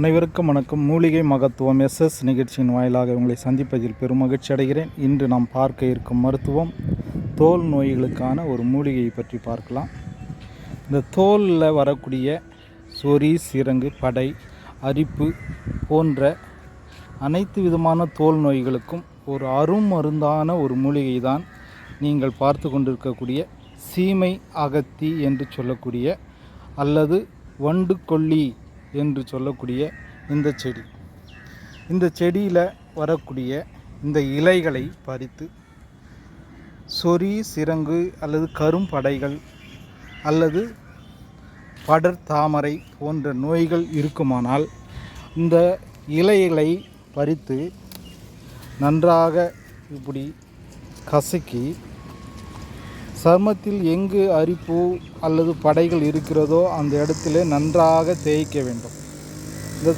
அனைவருக்கும் வணக்கம். மூலிகை மகத்துவம் எஸ்எஸ் நிகழ்ச்சியின் வாயிலாக உங்களை சந்திப்பதில் பெரும் மகிழ்ச்சி அடைகிறேன். இன்று நாம் பார்க்க இருக்கும் மருத்துவம் தோல் நோய்களுக்கான ஒரு மூலிகையை பற்றி பார்க்கலாம். இந்த தோலில் வரக்கூடிய சொறி சிறங்கு படை அரிப்பு போன்ற அனைத்து விதமான தோல் நோய்களுக்கும் ஒரு அருமருந்தான ஒரு மூலிகை தான் நீங்கள் பார்த்து கொண்டிருக்கக்கூடிய சீமை அகத்தி என்று சொல்லக்கூடிய அல்லது வண்டு கொல்லி என்று சொல்லக்கூடிய இந்த செடி. இந்த செடியில் வரக்கூடிய இந்த இலைகளை பறித்து சொறி சிரங்கு அல்லது கரும்படைகள் அல்லது படர் தாமரை போன்ற நோய்கள் இருக்குமானால் இந்த இலைகளை பறித்து நன்றாக இப்படி கசக்கி சருமத்தில் எங்கு அரிப்பு அல்லது படைகள் இருக்கிறதோ அந்த இடத்துல நன்றாக தேய்க்க வேண்டும். இந்த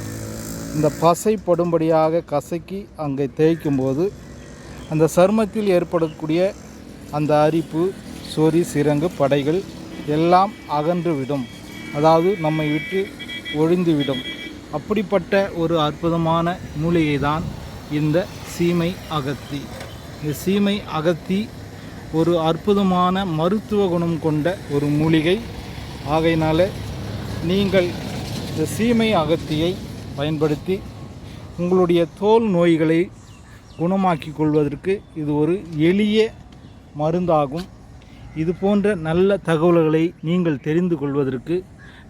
இந்த பசை படும்படியாக கசக்கி அங்கே தேய்க்கும் போது அந்த சருமத்தில் ஏற்படக்கூடிய அந்த அரிப்பு சொறி சிறங்கு படைகள் எல்லாம் அகன்றுவிடும். அதாவது நம்மை விட்டு ஒழிந்துவிடும். அப்படிப்பட்ட ஒரு அற்புதமான மூலிகை தான் இந்த சீமை அகத்தி. இந்த சீமை அகத்தி ஒரு அற்புதமான மருத்துவ குணம் கொண்ட ஒரு மூலிகை. ஆகையினால் நீங்கள் இந்த சீமை அகத்தியை பயன்படுத்தி உங்களுடைய தோல் நோய்களை குணமாக்கி கொள்வதற்கு இது ஒரு எளிய மருந்தாகும். இது போன்ற நல்ல தகவல்களை நீங்கள் தெரிந்து கொள்வதற்கு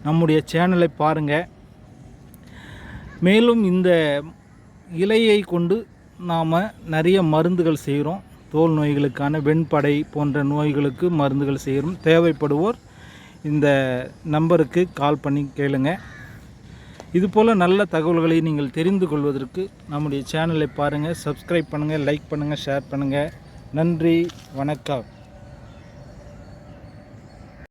நம்முடைய சேனலை பாருங்கள் மேலும் இந்த இலையை கொண்டு நாம் நிறைய மருந்துகள் செய்கிறோம் தோல் நோய்களுக்கான வெண்படை போன்ற நோய்களுக்கு மருந்துகள் செய்கிறோம் தேவைப்படுவோர் இந்த நம்பருக்கு கால் பண்ணி கேளுங்க. இதுபோல் நல்ல தகவல்களை நீங்கள் தெரிந்து கொள்வதற்கு நம்முடைய சேனலை பாருங்கள் சப்ஸ்கிரைப் பண்ணுங்கள் லைக் பண்ணுங்கள் ஷேர் பண்ணுங்கள் நன்றி வணக்கம்.